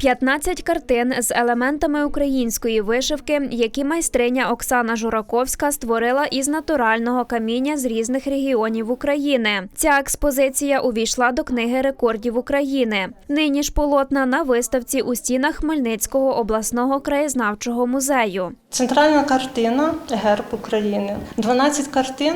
15 картин з елементами української вишивки, які майстриня Оксана Жураковська створила із натурального каміння з різних регіонів України. Ця експозиція увійшла до книги рекордів України. Нині ж полотна на виставці у стінах Хмельницького обласного краєзнавчого музею. Центральна картина Герб України. 12 картин,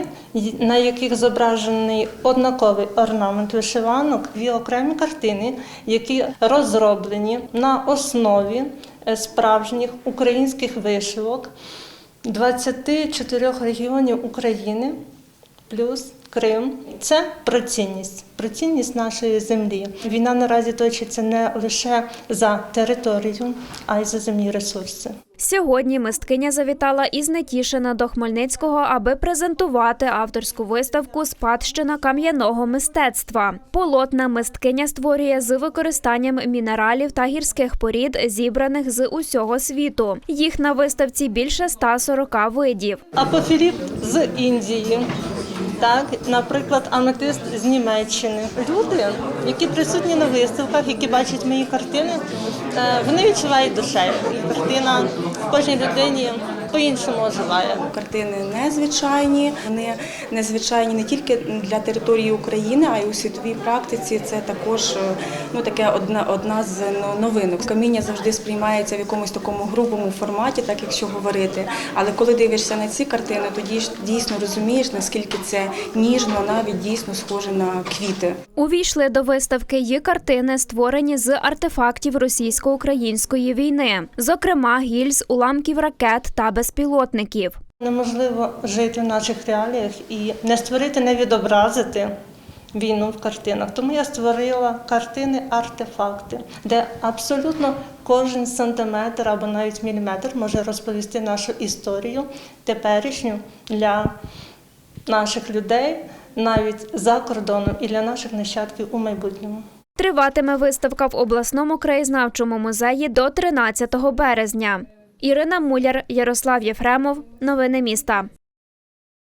на яких зображений однаковий орнамент вишиванок, дві окремі картини, які розроблені на основі е, справжніх українських вишивок 24 регіонів України плюс Крим. Це про цінність, про цінність нашої землі. Війна наразі точиться не лише за територію, а й за земні ресурси. Сьогодні мисткиня завітала із Нетішина до Хмельницького, аби презентувати авторську виставку Спадщина кам'яного мистецтва. Полотна мисткиня створює з використанням мінералів та гірських порід, зібраних з усього світу. Їх на виставці більше 140 видів. Апофіліп з Індії. Так, наприклад, аметист з Німеччини. Люди, які присутні на виставках, які бачать мої картини, е, вони відчувають душею. Картина в кожній людині по-іншому оживає. Картини незвичайні. Вони незвичайні не тільки для території України, а й у світовій практиці. Це також е, ну таке одна одна з новинок. Каміння завжди сприймається в якомусь такому грубому форматі, так якщо говорити. Але коли дивишся на ці картини, тоді ж дійсно розумієш, наскільки це ніжно, навіть дійсно схоже на квіти. Увійшли до виставки й картини, створені з артефактів російсько-української війни, зокрема гільз, уламків ракет та безпілотників. Неможливо жити в наших реаліях і не створити, не відобразити війну в картинах. Тому я створила картини артефакти, де абсолютно кожен сантиметр або навіть міліметр може розповісти нашу історію теперішню для наших людей, навіть за кордоном і для наших нащадків у майбутньому. Триватиме виставка в обласному краєзнавчому музеї до 13 березня. Ірина Муляр, Ярослав Єфремов. Новини міста.